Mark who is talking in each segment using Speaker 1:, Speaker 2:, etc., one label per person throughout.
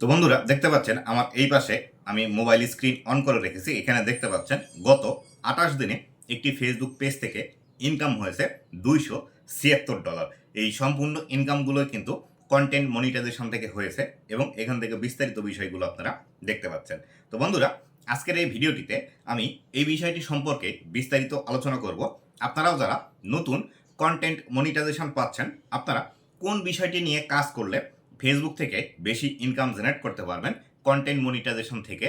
Speaker 1: তো বন্ধুরা, দেখতে পাচ্ছেন আমার এই পাশে আমি মোবাইল স্ক্রিন অন করে রেখেছি। এখানে দেখতে পাচ্ছেন গত আঠাশ দিনে একটি ফেসবুক পেজ থেকে ইনকাম হয়েছে দুইশো ছিয়াত্তর ডলার এই সম্পূর্ণ ইনকামগুলো কিন্তু কন্টেন্ট মনিটাইজেশন থেকে হয়েছে এবং এখান থেকে বিস্তারিত বিষয়গুলো আপনারা দেখতে পাচ্ছেন। তো বন্ধুরা, আজকের এই ভিডিওটিতে আমি এই বিষয়টি সম্পর্কে বিস্তারিত আলোচনা করব। আপনারাও যারা নতুন কন্টেন্ট মনিটাইজেশন পাচ্ছেন, আপনারা কোন বিষয়টি নিয়ে কাজ করলে ফেসবুক থেকে বেশি ইনকাম জেনারেট করতে পারবেন কন্টেন্ট মনিটাইজেশন থেকে,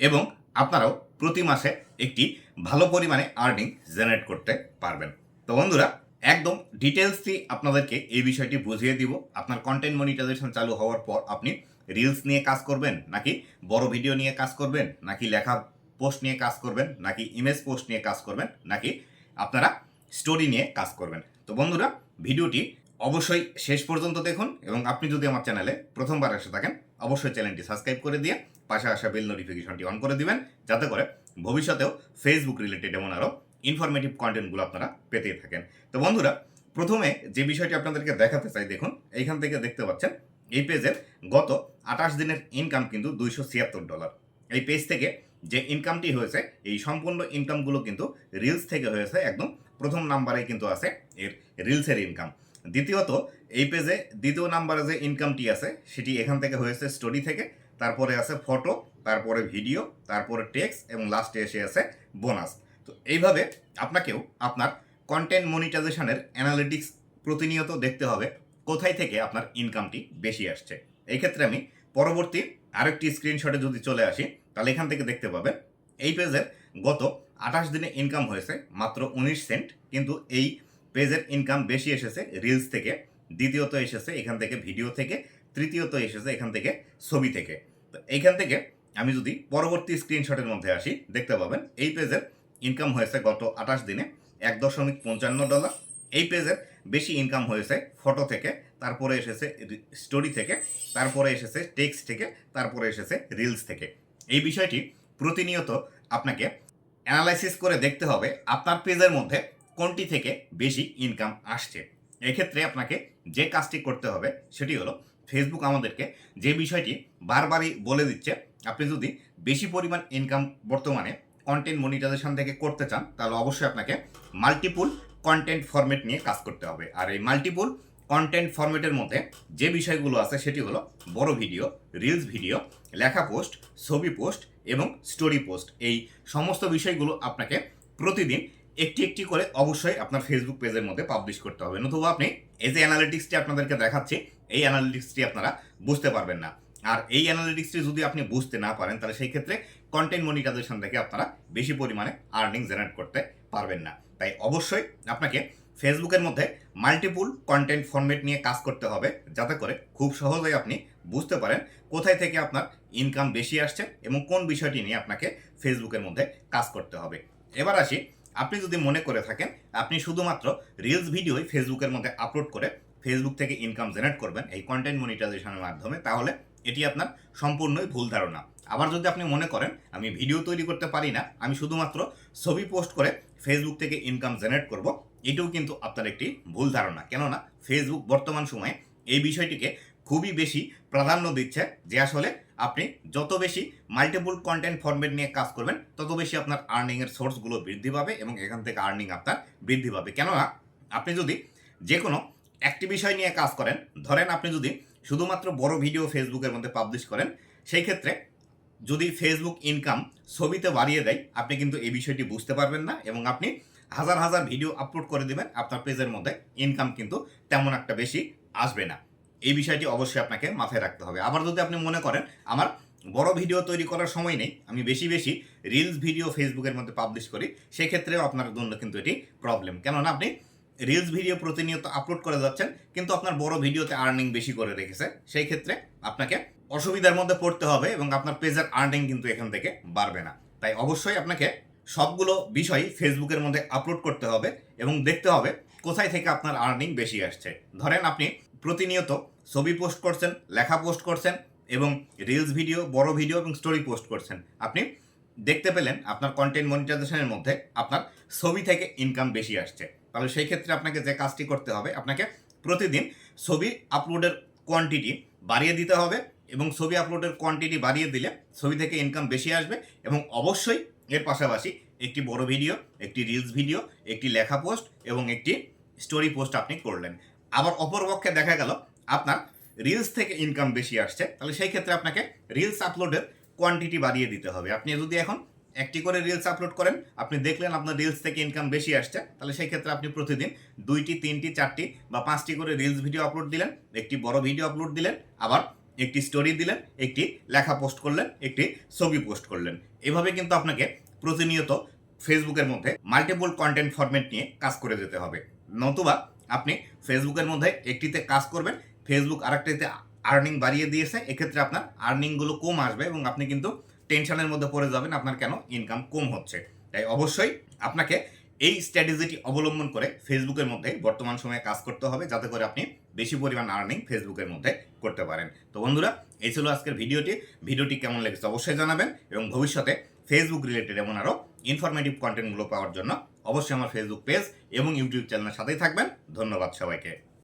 Speaker 1: এবং আপনারাও প্রতি মাসে একটি ভালো পরিমাণে আর্নিং জেনারেট করতে পারবেন। তো বন্ধুরা, একদম ডিটেলসটি আপনাদেরকে এই বিষয়টি বুঝিয়ে দিব। আপনার কন্টেন্ট মনিটাইজেশন চালু হওয়ার পর আপনি রিলস নিয়ে কাজ করবেন, নাকি বড় ভিডিও নিয়ে কাজ করবেন, নাকি লেখা পোস্ট নিয়ে কাজ করবেন, নাকি ইমেজ পোস্ট নিয়ে কাজ করবেন, নাকি আপনারা স্টোরি নিয়ে কাজ করবেন। তো বন্ধুরা ভিডিওটি অবশ্যই শেষ পর্যন্ত দেখুন এবং আপনি যদি আমার চ্যানেলে প্রথমবার এসে থাকেন, অবশ্যই চ্যানেলটি সাবস্ক্রাইব করে দিয়ে পাশে আসা বেল নোটিফিকেশনটি অন করে দিবেন, যাতে করে ভবিষ্যতেও ফেসবুক রিলেটেড এমন আরও ইনফরমেটিভ কন্টেন্টগুলো আপনারা পেতেই থাকেন। তো বন্ধুরা, প্রথমে যে বিষয়টি আপনাদেরকে দেখাতে চাই, দেখুন, এইখান থেকে দেখতে পাচ্ছেন, এই পেজের গত আঠাশ দিনের ইনকাম কিন্তু দুইশো ছিয়াত্তর ডলার এই পেজ থেকে যে ইনকামটি হয়েছে, এই সম্পূর্ণ ইনকামগুলো কিন্তু রিলস থেকে হয়েছে, একদম প্রথম নাম্বারে কিন্তু আছে এর রিলসের ইনকাম দ্বিতীয়ত, এই পেজে দ্বিতীয় নাম্বারে যে ইনকামটি আছে, সেটি এখান থেকে হয়েছে স্টোরি থেকে, তারপরে আছে ফটো তারপরে ভিডিও তারপরে টেক্সট এবং লাস্টে এসে আছে বোনাস তো এইভাবে আপনাকেও আপনার কন্টেন্ট মনিটাইজেশনের অ্যানালিটিক্স প্রতিনিয়ত দেখতে হবে, কোথায় থেকে আপনার ইনকামটি বেশি আসছে। এই ক্ষেত্রে আমি পরবর্তী আরেকটি স্ক্রিনশটে যদি চলে আসি, তাহলে এখান থেকে দেখতে পাবেন, এই পেজের গত আঠাশ দিনে ইনকাম হয়েছে মাত্র উনিশ সেন্ট কিন্তু এই পেজের ইনকাম বেশি এসেছে রিলস থেকে, দ্বিতীয়ত এসেছে এখান থেকে ভিডিও থেকে, তৃতীয়ত এসেছে এখান থেকে ছবি থেকে। তো এইখান থেকে আমি যদি পরবর্তী স্ক্রিনশটের মধ্যে আসি, দেখতে পাবেন এই পেজের ইনকাম হয়েছে গত আঠাশ দিনে এক দশমিক পঞ্চান্ন ডলার এই পেজের বেশি ইনকাম হয়েছে ফটো থেকে, তারপরে এসেছে স্টোরি থেকে, তারপরে এসেছে টেক্সট থেকে, তারপরে এসেছে রিলস থেকে। এই বিষয়টি প্রতিনিয়ত আপনাকে অ্যানালাইসিস করে দেখতে হবে আপনার পেজের মধ্যে কোনটি থেকে বেশি ইনকাম আসছে? এক্ষেত্রে আপনাকে যে কাজটি করতে হবে সেটি হলো ফেসবুক আমাদেরকে যে বিষয়টি বারবারই বলে দিচ্ছে, আপনি যদি বেশি পরিমাণ ইনকাম বর্তমানে কন্টেন্ট মনিটাইজেশন থেকে করতে চান, তাহলে অবশ্যই আপনাকে মাল্টিপুল কন্টেন্ট ফরম্যাট নিয়ে কাজ করতে হবে। আর এই মাল্টিপুল কন্টেন্ট ফরম্যাটের মধ্যে যে বিষয়গুলো আছে, সেটি হলো বড় ভিডিও রিলস ভিডিও লেখা পোস্ট ছবি পোস্ট এবং স্টোরি পোস্ট এই সমস্ত বিষয়গুলো আপনাকে প্রতিদিন একটি একটি করে অবশ্যই আপনার ফেসবুক পেজের মধ্যে পাবলিশ করতে হবে। নতুবা আপনি এই যে অ্যানালিটিক্সটি আপনাদেরকে দেখাচ্ছি, এই অ্যানালিটিক্সটি আপনারা বুঝতে পারবেন না। আর এই অ্যানালিটিক্সটি যদি আপনি বুঝতে না পারেন, তাহলে সেই ক্ষেত্রে কন্টেন্ট মনিটাইজেশন থেকে আপনারা বেশি পরিমাণে আর্নিং জেনারেট করতে পারবেন না। তাই অবশ্যই আপনাকে ফেসবুকের মধ্যে মাল্টিপুল কন্টেন্ট ফরম্যাট নিয়ে কাজ করতে হবে, যাতে করে খুব সহজেই আপনি বুঝতে পারেন কোথায় থেকে আপনার ইনকাম বেশি আসছে এবং কোন বিষয়টি নিয়ে আপনাকে ফেসবুকের মধ্যে কাজ করতে হবে। এবার আসি আপনি যদি মনে করে থাকেন, আপনি শুধুমাত্র রিলস ভিডিওই ফেসবুকের মধ্যে আপলোড করে ফেসবুক থেকে ইনকাম জেনারেট করবেন এই কন্টেন্ট মনিটাইজেশনের মাধ্যমে, তাহলে এটি আপনার সম্পূর্ণই ভুল ধারণা। আবার যদি আপনি মনে করেন, আমি ভিডিও তৈরি করতে পারি না, আমি শুধুমাত্র ছবি পোস্ট করে ফেসবুক থেকে ইনকাম জেনারেট করব, এটাও কিন্তু আপনার একটি ভুল ধারণা। কেননা ফেসবুক বর্তমান সময়ে এই বিষয়টিকে খুবই বেশি প্রাধান্য দিচ্ছে যে আসলে আপনি যত বেশি মাল্টিপুল কন্টেন্ট ফরম্যাট নিয়ে কাজ করবেন, তত বেশি আপনার আর্নিংয়ের সোর্সগুলো বৃদ্ধি পাবে এবং এখান থেকে আর্নিং আপনার বৃদ্ধি পাবে। কেননা আপনি যদি যে কোনো একটি বিষয় নিয়ে কাজ করেন, ধরেন আপনি যদি শুধুমাত্র বড় ভিডিও ফেসবুকের মধ্যে পাবলিশ করেন, সেই ক্ষেত্রে যদি ফেসবুক ইনকাম ছবিতে বাড়িয়ে দেয়, আপনি কিন্তু এই বিষয়টি বুঝতে পারবেন না এবং আপনি হাজার হাজার ভিডিও আপলোড করে দেবেন, আপনার পেজের মধ্যে ইনকাম কিন্তু তেমন একটা বেশি আসবে না। এই বিষয়টি অবশ্যই আপনাকে মাথায় রাখতে হবে। আবার যদি আপনি মনে করেন, আমার বড় ভিডিও তৈরি করার সময় নেই, আমি বেশি বেশি রিলস ভিডিও ফেসবুকের মধ্যে পাবলিশ করি, সেক্ষেত্রেও আপনার জন্য কিন্তু এটি প্রবলেম কেননা আপনি রিলস ভিডিও প্রতিনিয়ত আপলোড করে যাচ্ছেন, কিন্তু আপনার বড় ভিডিওতে আর্নিং বেশি করে রেখেছে। সেই ক্ষেত্রে আপনাকে অসুবিধার মধ্যে পড়তে হবে এবং আপনার পেজের আর্নিং কিন্তু এখান থেকে বাড়বে না। তাই অবশ্যই আপনাকে সবগুলো বিষয় ফেসবুকের মধ্যে আপলোড করতে হবে এবং দেখতে হবে কোথায় থেকে আপনার আর্নিং বেশি আসছে। ধরেন আপনি প্রতিনিয়ত ছবি পোস্ট করছেন, লেখা পোস্ট করছেন এবং রিলস ভিডিও বড় ভিডিও এবং স্টোরি পোস্ট করছেন। আপনি দেখতে পেলেন আপনার কন্টেন্ট মনিটাইজেশনের মধ্যে আপনার ছবি থেকে ইনকাম বেশি আসছে। তাহলে সেই ক্ষেত্রে আপনাকে যে কাজটি করতে হবে, আপনাকে প্রতিদিন ছবি আপলোডের কোয়ান্টিটি বাড়িয়ে দিতে হবে এবং ছবি আপলোডের কোয়ান্টিটি বাড়িয়ে দিলে ছবি থেকে ইনকাম বেশি আসবে এবং অবশ্যই এর পাশাপাশি একটি বড় ভিডিও একটি রিলস ভিডিও একটি লেখা পোস্ট এবং একটি স্টোরি পোস্ট আপনি করলেন। আবার অপরপক্ষে দেখা গেল, আপনার রিলস থেকে ইনকাম বেশি আসছে, তাহলে সেই ক্ষেত্রে আপনাকে রিলস আপলোডের কোয়ান্টিটি বাড়িয়ে দিতে হবে। আপনি যদি এখন একটি করে রিলস আপলোড করেন, আপনি দেখলেন আপনার রিলস থেকে ইনকাম বেশি আসছে, তাহলে সেই ক্ষেত্রে আপনি প্রতিদিন দুইটি, তিনটি, চারটি বা পাঁচটি করে রিলস ভিডিও আপলোড দিলেন, একটি বড় ভিডিও আপলোড দিলেন, আবার একটি স্টোরি দিলেন, একটি লেখা পোস্ট করলেন, একটি ছবি পোস্ট করলেন। এভাবে কিন্তু আপনাকে প্রতিনিয়ত ফেসবুকের মধ্যে মাল্টিপল কন্টেন্ট ফরম্যাট নিয়ে কাজ করে যেতে হবে। নতুবা আপনি ফেসবুকের মধ্যে একটিতে কাজ করবেন, ফেসবুক আরেকটিতে আর্নিং বাড়িয়ে দিয়েছে, এক্ষেত্রে আপনার আর্নিংগুলো কম আসবে এবং আপনি কিন্তু টেনশনের মধ্যে পড়ে যাবেন, আপনার কেন ইনকাম কম হচ্ছে। তাই অবশ্যই আপনাকে এই স্ট্র্যাটেজিটি অবলম্বন করে ফেসবুকের মধ্যে বর্তমান সময়ে কাজ করতে হবে, যাতে করে আপনি বেশি পরিমাণ আর্নিং ফেসবুকের মধ্যে করতে পারেন। তো বন্ধুরা, এই ছিল আজকের ভিডিওটি। ভিডিওটি কেমন লেগেছে অবশ্যই জানাবেন এবং ভবিষ্যতে ফেসবুক রিলেটেড এমন আরও ইনফরমেটিভ কন্টেন্টগুলো পাওয়ার জন্য অবশ্যই আমার ফেসবুক পেজ এবং ইউটিউব চ্যানেলের সাথেই থাকবেন। ধন্যবাদ সবাইকে।